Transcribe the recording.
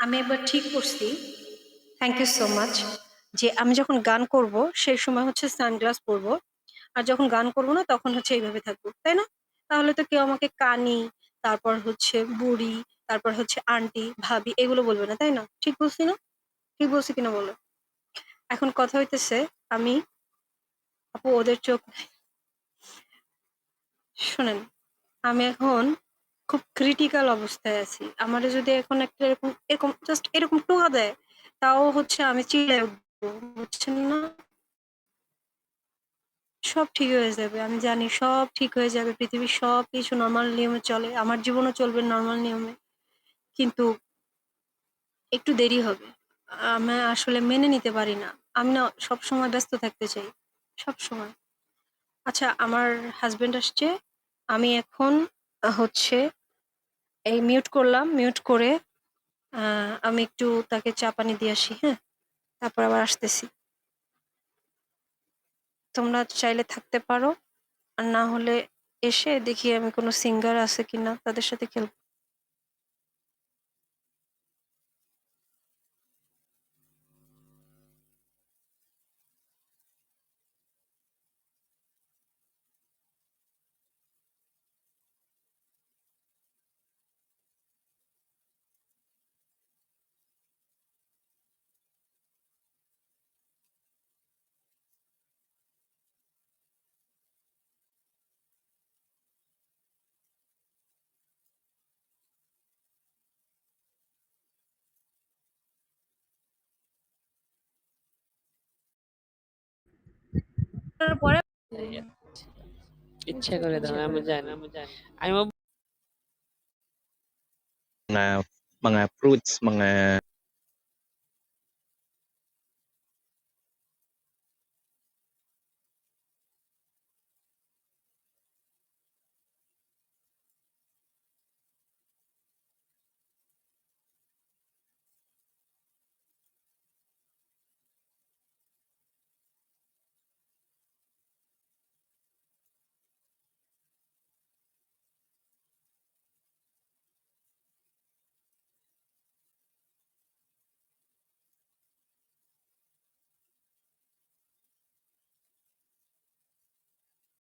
আমি এবার ঠিক করছি। থ্যাংক ইউ সো মাচ যে আমি যখন গান করব, সেই সময় হচ্ছে সানগ্লাস পরবো। আর যখন গান করব না, তখন হচ্ছে এইভাবে থাকব, তাই না? তাহলে তো কেউ আমাকে কানি, তারপর হচ্ছে বুড়ি, তারপর হচ্ছে আন্টি ভাবি, এগুলো বলবে না, তাই না? ঠিক বলছি না? ঠিক বলছি কিনা বলো? এখন কথা হইতেছে, আমি আপু ওদের চোখ শোনেন, আমি এখন খুব ক্রিটিক্যাল অবস্থায় আছি। আমার যদি এখন একটা এরকম এরকম জাস্ট এরকম টোকা দেয়, তাও হচ্ছে আমি চিল্লায় উঠবো, বুঝছেন না? সব ঠিক হয়ে যাবে, আমি জানি সব ঠিক হয়ে যাবে, পৃথিবীর সব কিছু নর্মাল নিয়মে চলে, আমার জীবনও চলবে নর্মাল নিয়মে। কিন্তু একটু দেরি হবে। আমি আসলে মেনে নিতে পারি না। আমি না সব সময় ব্যস্ত থাকতে চাই সব সময় আচ্ছা আমার হাজবেন্ড আসছে, আমি এখন হচ্ছে এই মিউট করলাম মিউট করে আমি একটু তাকে চা পানি দিয়ে আসি হ্যাঁ? তারপর আবার আসতেছি। তোমরা চাইলে থাকতে পারো, আর না হলে এসে দেখি আমি কোনো সিঙ্গার আছে কিনা, তাদের সাথে খেলব। pore ইচ্ছা করে দাও আমি জানি আমি mga mga fruits, mga